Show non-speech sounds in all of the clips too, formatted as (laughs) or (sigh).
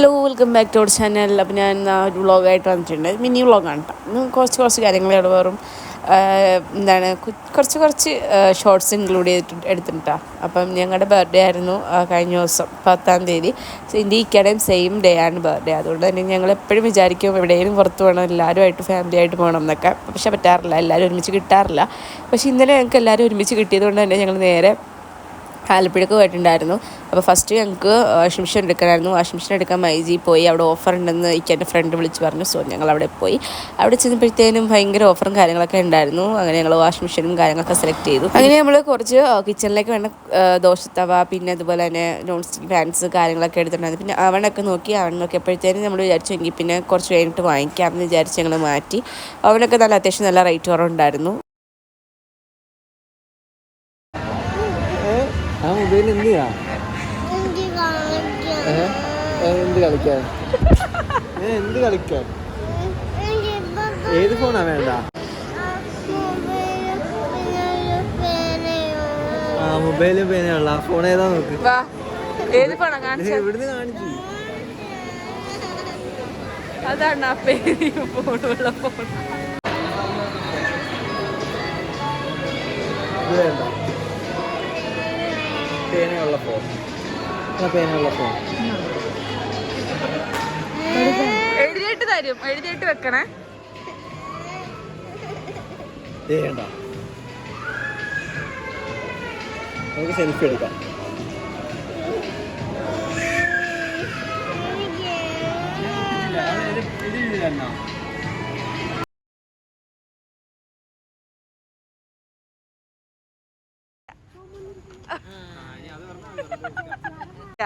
Hello welcome back to our channel അപ്പോൾ ഞാൻ ഒരു വ്ളോഗായിട്ട് വന്നിട്ടുണ്ട്. മിനി വ്ളോഗാണ് കേട്ടോ കുറച്ച് കുറച്ച് കാര്യങ്ങൾ ഇവിടെ വെറും എന്താണ് കുറച്ച് കുറച്ച് ഷോർട്സ് ഇൻക്ലൂഡ് ചെയ്തിട്ട് എടുത്തിട്ടാ അപ്പം ഞങ്ങളുടെ ബർത്ത്ഡേ ആയിരുന്നു കഴിഞ്ഞ ദിവസം പത്താം തീയതി. എന്റെ ഇക്കടയും സെയിം ഡേ ആണ് ബർത്ത്ഡേ അതുകൊണ്ട് തന്നെ ഞങ്ങൾ എപ്പോഴും വിചാരിക്കും എവിടെയെങ്കിലും പുറത്ത് പോകണം എല്ലാവരുമായിട്ട് ഫാമിലി ആയിട്ട് പോകണം എന്നൊക്കെ. പക്ഷെ പറ്റാറില്ല. എല്ലാവരും ഒരുമിച്ച് കിട്ടാറില്ല. പക്ഷേ ഇന്നലെ ഞങ്ങൾക്ക് എല്ലാവരും ഒരുമിച്ച് കിട്ടിയതുകൊണ്ട് തന്നെ ഞങ്ങൾ നേരെ ആലപ്പുഴക്ക് പോയിട്ടുണ്ടായിരുന്നു അപ്പോൾ ഫസ്റ്റ് ഞങ്ങൾക്ക് വാഷിംഗ് മെഷീൻ എടുക്കണമായിരുന്നു വാഷിംഗ് മെഷീൻ എടുക്കാൻ മൈജി പോയി. അവിടെ ഓഫർ ഉണ്ടെന്ന് എനിക്ക് എന്റെ ഫ്രണ്ട് വിളിച്ച് പറഞ്ഞു. സോ ഞങ്ങൾ അവിടെ പോയി. അവിടെ ചെന്നപ്പോഴത്തേനും ഭയങ്കര ഓഫറും കാര്യങ്ങളൊക്കെ ഉണ്ടായിരുന്നു. അങ്ങനെ ഞങ്ങൾ വാഷിംഗ് മെഷീനും കാര്യങ്ങളൊക്കെ സെലക്ട് ചെയ്തു. അങ്ങനെ നമ്മൾ കുറച്ച് കിച്ചണിലേക്ക് വേണ്ട ദോശ ദോശത്തവ പിന്നെ അതുപോലെ തന്നെ നോൺ സ്റ്റിക്ക് ഫാൻസ് കാര്യങ്ങളൊക്കെ എടുത്തിട്ടുണ്ടായിരുന്നു. പിന്നെ അവനൊക്കെ നോക്കി അവൻ നോക്കിയപ്പോഴത്തേനും നമ്മൾ വിചാരിച്ചു എങ്കിൽ പിന്നെ കുറച്ച് കഴിഞ്ഞിട്ട് വാങ്ങിക്കാം എന്ന് വിചാരിച്ച് ഞങ്ങൾ മാറ്റി. അവനൊക്കെ നല്ല അത്യാവശ്യം നല്ല റേറ്റ് കുറവുണ്ടായിരുന്നു. ആ മൊബൈൽ എന്തിനാ? എന്ത് കളിക്കാൻ? ഏ, എന്ത് കളിക്കാൻ? ഏത് ഫോണാ വേണ്ട? ആ മൊബൈലും പേനയുള്ള. ഫോൺ ഏതാ നോക്ക്? വാ ഏത് പണം ഏ, ഇവിടുന്ന് കാണിച്ചു അതാണ് ആ പേര് ഫോണുള്ള ഫോൺ. വേണ്ട. പേനയുള്ള ഫോൺ. പേനയുള്ള ഫോൺ. എഴുതിയിട്ട് തരും. എഴുതിയിട്ട് വെക്കണേ. വേണ്ട നമുക്ക് സെൽഫി എടുക്കാം.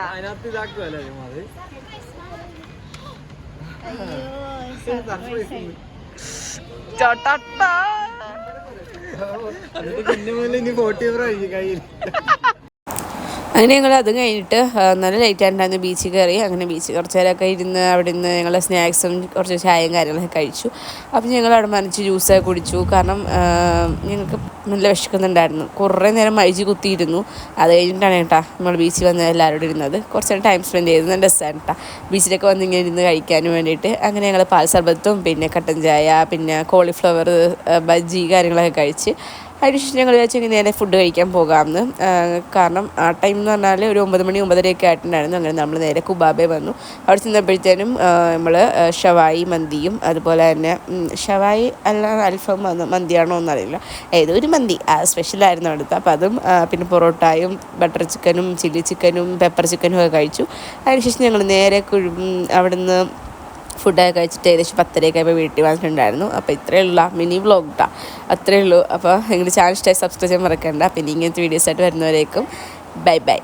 അതിനകത്ത് ഇതാക്കുമല്ലേ അത് എന്നിട്ട് പിന്നെ മുതൽ ഇനി ഫോർട്ടി ഫോർ ആയിരിക്കും കയ്യിൽ. (laughs) അങ്ങനെ ഞങ്ങൾ അത് കഴിഞ്ഞിട്ട് നല്ല ലേറ്റ് ആയിട്ടുണ്ടായിരുന്നു ബീച്ചിൽ കയറി. അങ്ങനെ ബീച്ചിൽ കുറച്ച് നേരമൊക്കെ ഇരുന്ന് അവിടെ നിന്ന് ഞങ്ങൾ സ്നാക്സും കുറച്ച് ചായയും കാര്യങ്ങളൊക്കെ കഴിച്ചു. അപ്പം ഞങ്ങൾ അവിടെ മനച്ച് ജ്യൂസൊക്കെ കുടിച്ചു. കാരണം ഞങ്ങൾക്ക് നല്ല വിശക്കുന്നുണ്ടായിരുന്നു. കുറേ നേരം മൈജി കുത്തിയിരുന്നു. അത് കഴിഞ്ഞിട്ടാണ് കേട്ടോ നമ്മൾ ബീച്ചിൽ വന്ന് എല്ലാവരോടും ഇരുന്നത്. കുറച്ച് നേരം ടൈം സ്പെൻഡ് ചെയ്ത് നല്ല രസമാണ് കേട്ടോ. ബീച്ചിലൊക്കെ വന്ന് ഇങ്ങനെ ഇരുന്ന് കഴിക്കാനും വേണ്ടിയിട്ട്. അങ്ങനെ ഞങ്ങൾ പാൽ സർബത്തും പിന്നെ കട്ടൻ ചായ പിന്നെ കോളിഫ്ലവർ ബജ്ജി കാര്യങ്ങളൊക്കെ കഴിച്ച് അതിനുശേഷം ഞങ്ങൾ വിചാരിച്ചു നേരെ ഫുഡ് കഴിക്കാൻ പോകാമെന്ന്. കാരണം ആ ടൈം എന്ന് പറഞ്ഞാൽ ഒരു ഒമ്പത് മണി ഒമ്പതരയൊക്കെ ആയിട്ടുണ്ടായിരുന്നു. അങ്ങനെ നമ്മൾ നേരെ കുബാബെ വന്നു. അവിടെ ചെന്നപ്പോഴത്തേനും നമ്മൾ ഷവായി മന്തിയും അതുപോലെ തന്നെ ഷവായി അല്ല അൽഫം മന്തിയാണോ എന്നറിയില്ല. ഏതോ ഒരു മന്തി. ആ സ്പെഷ്യലായിരുന്നു അടുത്ത് അപ്പോൾ അതും പിന്നെ പൊറോട്ടായും ബട്ടർ ചിക്കനും ചില്ലി ചിക്കനും പെപ്പർ ചിക്കനും ഒക്കെ കഴിച്ചു. അതിനുശേഷം ഞങ്ങൾ നേരെ അവിടുന്ന് ഫുഡൊക്കെ കഴിച്ചിട്ട് ഏകദേശം പത്തരയൊക്കെ ആയപ്പോൾ വീട്ടിൽ വന്നിട്ടുണ്ടായിരുന്നു. അപ്പോൾ ഇത്രയേ ഉള്ളൂ മിനി വ്ളോഗ് കേട്ടോ അത്രയേ ഉള്ളൂ. അപ്പോൾ നിങ്ങളുടെ ചാനൽ ഇഷ്ടമായി സബ്സ്ക്രൈബ് ചെയ്യാൻ മറക്കണ്ട. പിന്നെ ഇങ്ങനത്തെ വീഡിയോസായിട്ട് വരുന്നവരേക്കും. Bye bye